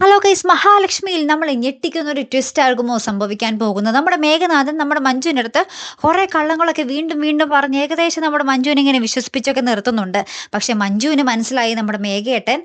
Hello guys മഹാലക്ഷ്മിയിൽ നമ്മൾ ഞെട്ടിക്കുന്ന ഒരു ട്വിസ്റ്റ് ആകുമോ സംഭവിക്കാൻ പോകുന്നത്? നമ്മുടെ മേഘനാഥൻ നമ്മുടെ മഞ്ജുവിന്റെ അടുത്ത് കുറേ കള്ളങ്ങളൊക്കെ വീണ്ടും വീണ്ടും പറഞ്ഞ് ഏകദേശം നമ്മുടെ മഞ്ജുവിനെ ഇങ്ങനെ വിശ്വസിപ്പിച്ചൊക്കെ നിർത്തുന്നുണ്ട്. പക്ഷെ മഞ്ജുവിന് മനസ്സിലായി നമ്മുടെ മേഘേട്ടൻ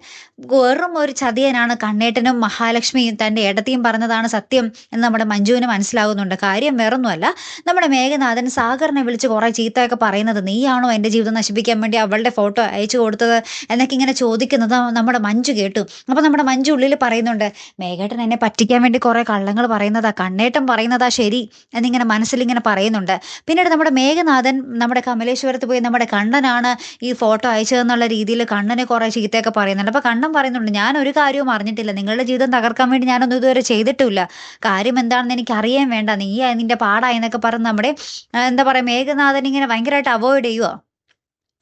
വെറും ഒരു ചതിയനാണ്. കണ്ണേട്ടനും മഹാലക്ഷ്മിയും തന്റെ ഇടത്തിയും പറഞ്ഞതാണ് സത്യം എന്ന് നമ്മുടെ മഞ്ജുവിന് മനസ്സിലാകുന്നുണ്ട് കാര്യം വേറൊന്നുമല്ല നമ്മുടെ മേഘനാഥൻ സാഗറിനെ വിളിച്ച് കുറേ ചീത്തയൊക്കെ പറയുന്നത് നീയാണോ എന്റെ ജീവിതം നശിപ്പിക്കാൻ വേണ്ടി അവളുടെ ഫോട്ടോ അയച്ചു കൊടുത്തത് എന്നൊക്കെ ഇങ്ങനെ ചോദിക്കുന്നത് നമ്മുടെ മഞ്ജു കേട്ടു. അപ്പോൾ നമ്മുടെ മഞ്ജു ഉള്ളിൽ പറയുന്നുണ്ട് മേഘേട്ടൻ എന്നെ പറ്റിക്കാൻ വേണ്ടി കുറേ കള്ളങ്ങൾ പറയുന്നതാ കണ്ണേട്ടൻ പറയുന്നതാ ശരി എന്നിങ്ങനെ മനസ്സിലിങ്ങനെ പറയുന്നുണ്ട്. പിന്നീട് നമ്മുടെ മേഘനാഥൻ നമ്മുടെ കമലേശ്വരത്ത് പോയി നമ്മുടെ കണ്ണനാണ് ഈ ഫോട്ടോ അയച്ചതെന്നുള്ള രീതിയിൽ കണ്ണനെ കുറേ ചീത്തയൊക്കെ പറയുന്നുണ്ട്. അപ്പോൾ കണ്ണൻ പറയുന്നുണ്ട് ഞാൻ ഒരു കാര്യവും അറിഞ്ഞിട്ടില്ല നിങ്ങളുടെ ജീവിതം തകർക്കാൻ വേണ്ടി ഞാനൊന്നും ഇതുവരെ ചെയ്തിട്ടില്ല. കാര്യം എന്താണെന്ന് എനിക്ക് അറിയാൻ വേണ്ട. നീ നിന്റെ പാടായെന്നൊക്കെ പറഞ്ഞ് നമ്മുടെ എന്താ പറയുക മേഘനാഥൻ ഇങ്ങനെ ഭയങ്കരമായിട്ട് അവോയ്ഡ് ചെയ്യുക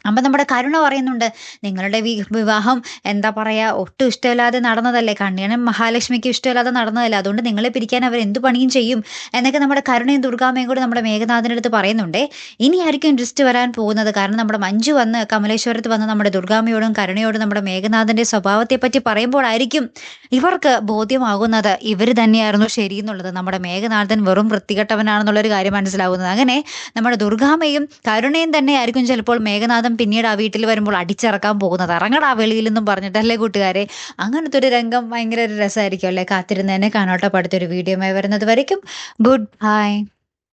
അപ്പം നമ്മുടെ കരുണ പറയുന്നുണ്ട് നിങ്ങളുടെ വിവാഹം എന്താ പറയുക ഒട്ടും ഇഷ്ടമില്ലാതെ നടന്നതല്ലേ കണ്ണിയനും മഹാലക്ഷ്മിക്ക് ഇഷ്ടമില്ലാതെ നടന്നതല്ലേ അതുകൊണ്ട് നിങ്ങളെ പിരിക്കാൻ അവർ എന്ത് പണിയും ചെയ്യും? എന്നൊക്കെ നമ്മുടെ കരുണയും ദുർഗാമയും കൂടി നമ്മുടെ മേഘനാഥന്റെ അടുത്ത് പറയുന്നുണ്ട്. ഇനി ആയിരിക്കും ഇൻട്രസ്റ്റ് വരാൻ പോകുന്നത്. കാരണം നമ്മുടെ മഞ്ജു വന്ന് കമലേശ്വരത്ത് വന്ന് നമ്മുടെ ദുർഗാമയോടും കരുണയോടും നമ്മുടെ മേഘനാഥന്റെ സ്വഭാവത്തെപ്പറ്റി പറയുമ്പോഴായിരിക്കും ഇവർക്ക് ബോധ്യമാകുന്നത്. ഇവർ തന്നെയായിരുന്നു ശരിയെന്നുള്ളത്. നമ്മുടെ മേഘനാഥൻ വെറും വൃത്തികെട്ടവനാണെന്നുള്ളൊരു കാര്യം മനസ്സിലാകുന്നത് അങ്ങനെ നമ്മുടെ ദുർഗാമയും കരുണയും തന്നെയായിരിക്കും ചിലപ്പോൾ മേഘനാഥൻ പിന്നീട് ആ വീട്ടിൽ വരുമ്പോൾ അടിച്ചിറക്കാൻ പോകുന്നത്. ഇറങ്ങടാ നിന്നും പറഞ്ഞിട്ടല്ലേ കൂട്ടുകാരെ? അങ്ങനത്തെ ഒരു രംഗം ഭയങ്കര ഒരു രസമായിരിക്കും അല്ലേ? കാത്തിരുന്നതിനെ കാണോട്ടെ. പഠിത്തൊരു വീഡിയോ വരുന്നത് വരയ്ക്കും. Good bye